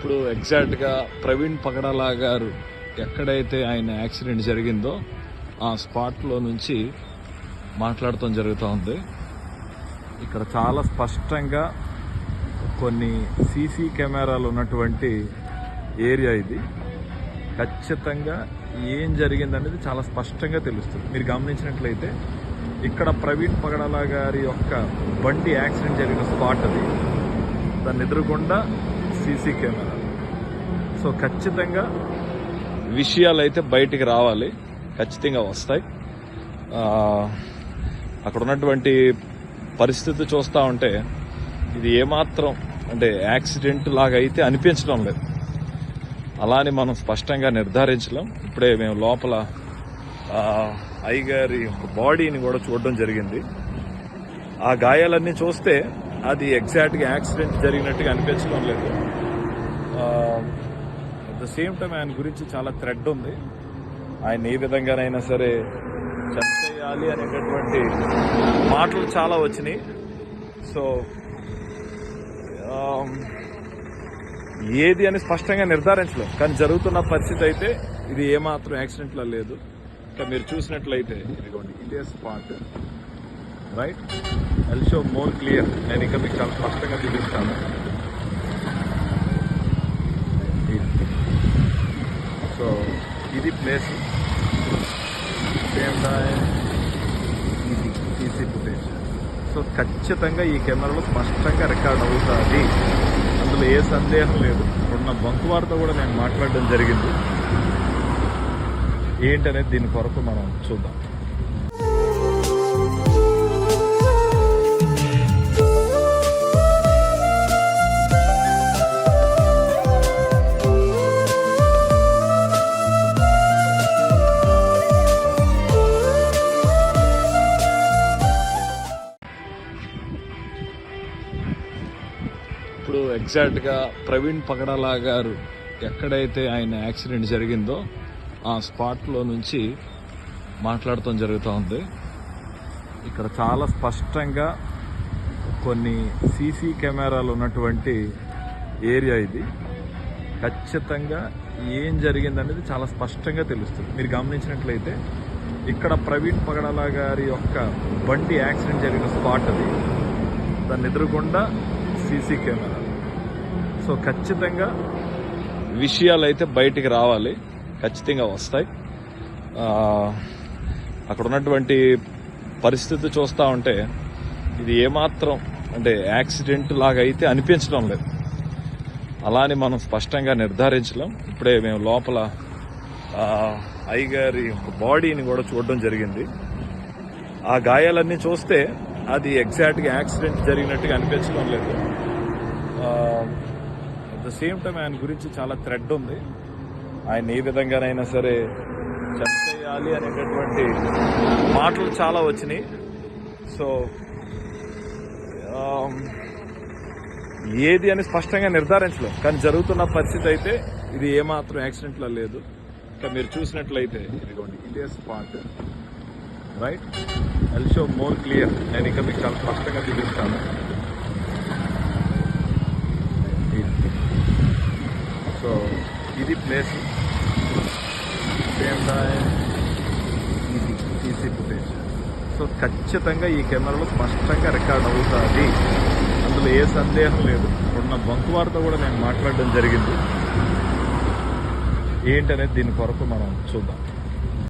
ఇప్పుడు ఎగ్జాక్ట్గా ప్రవీణ్ పగడలా గారు ఎక్కడైతే ఆయన యాక్సిడెంట్ జరిగిందో ఆ స్పాట్లో నుంచి మాట్లాడటం జరుగుతూ ఉంది. ఇక్కడ చాలా స్పష్టంగా కొన్ని సీసీ కెమెరాలు ఉన్నటువంటి ఏరియా ఇది. ఖచ్చితంగా ఏం జరిగిందనేది చాలా స్పష్టంగా తెలుస్తుంది. మీరు గమనించినట్లయితే ఇక్కడ ప్రవీణ్ పగడాల గారి యొక్క బండి యాక్సిడెంట్ జరిగిన స్పాట్ అది. దాన్ని ఎదురుగుండా సీసీ కెమెరా. సో ఖచ్చితంగా విషయాలు అయితే బయటికి రావాలి. ఖచ్చితంగా వస్తాయి. అక్కడ ఉన్నటువంటి పరిస్థితి చూస్తూ ఉంటే ఇది ఏమాత్రం అంటే యాక్సిడెంట్ లాగా అయితే అనిపించడం లేదు. అలాని మనం స్పష్టంగా నిర్ధారించలేం. ఇప్పుడే మేము లోపల అయ్యగారి బాడీని కూడా చూడడం జరిగింది. ఆ గాయాలన్నీ చూస్తే అది ఎగ్జాక్ట్గా యాక్సిడెంట్ జరిగినట్టుగా అనిపించడం లేదు. అట్ ద సేమ్ టైం ఆయన గురించి చాలా థ్రెడ్ ఉంది. ఆయన ఏ విధంగానైనా సరే చంపేయాలి అనేటటువంటి మాటలు చాలా వచ్చినాయి. సో um, ఏది అని స్పష్టంగా నిర్ధారించలేం. కానీ జరుగుతున్న పరిస్థితి అయితే ఇది ఏమాత్రం యాక్సిడెంట్లో లేదు. ఇంకా మీరు చూసినట్లయితే ఇదిగోండి ఇదే spot right I'll show more clear నేను ఇంకా మీకు చాలా స్పష్టంగా చూపిస్తాను సో ఇది ప్లేస్ సేమ్ ఇది సీసీ ఫుటేజ్ సో ఖచ్చితంగా ఈ కెమెరాలో స్పష్టంగా రికార్డ్ అవుతుంది. అందులో ఏ సందేహం లేదు. ఉన్న బంకు వారితో కూడా నేను మాట్లాడడం జరిగింది. ఏంటనేది దీని కొరకు మనం చూద్దాం. ఇప్పుడు ఎగ్జాక్ట్గా ప్రవీణ్ పగడాలా గారు ఎక్కడైతే ఆయన యాక్సిడెంట్ జరిగిందో ఆ స్పాట్లో నుంచి మాట్లాడటం జరుగుతూ ఉంది. ఇక్కడ చాలా స్పష్టంగా కొన్ని సీసీ కెమెరాలు ఉన్నటువంటి ఏరియా ఇది. ఖచ్చితంగా ఏం జరిగిందనేది చాలా స్పష్టంగా తెలుస్తుంది. మీరు గమనించినట్లయితే ఇక్కడ ప్రవీణ్ పగడాల గారి యొక్క బండి యాక్సిడెంట్ జరిగిన స్పాట్ అది. దాన్ని ఎదురుగుండా సీసీ కెమెరా. సో ఖచ్చితంగా విషయాలు అయితే బయటికి రావాలి. ఖచ్చితంగా వస్తాయి. అక్కడ ఉన్నటువంటి పరిస్థితి చూస్తూ ఉంటే ఇది ఏమాత్రం అంటే యాక్సిడెంట్ లాగా అయితే అనిపించడం లేదు. అలాని మనం స్పష్టంగా నిర్ధారించలేం. ఇప్పుడే మేము లోపల అయ్యగారి బాడీని కూడా చూడడం జరిగింది. ఆ గాయాలన్నీ చూస్తే అది ఎగ్జాక్ట్గా యాక్సిడెంట్ జరిగినట్టుగా అనిపించడం లేదు. అట్ ద సేమ్ టైం ఆయన గురించి చాలా థ్రెడ్ ఉంది. ఆయన ఏ విధంగానైనా సరే చంపేయాలి అనేటటువంటి మాటలు చాలా వచ్చినాయి. సో ఏది అని స్పష్టంగా నిర్ధారించలేం. కానీ జరుగుతున్న పరిస్థితి అయితే ఇది ఏమాత్రం యాక్సిడెంట్లో లేదు. ఇంకా మీరు చూసినట్లయితే ఇదిగోండి ఇదే spot. Right? I'll show more clear నేను ఇంకా మీకు చాలా స్పష్టంగా చూపిస్తాను ఇది. సో ఇది సేమ్ ఫుటేజ్ సో ఖచ్చితంగా ఈ కెమెరాలో స్పష్టంగా రికార్డ్ అవుతుంది. అందులో ఏ సందేహం లేదు. ఉన్న బంకు వారితో కూడా నేను మాట్లాడడం జరిగింది. ఏంటనేది దీని కొరకు మనం చూద్దాం.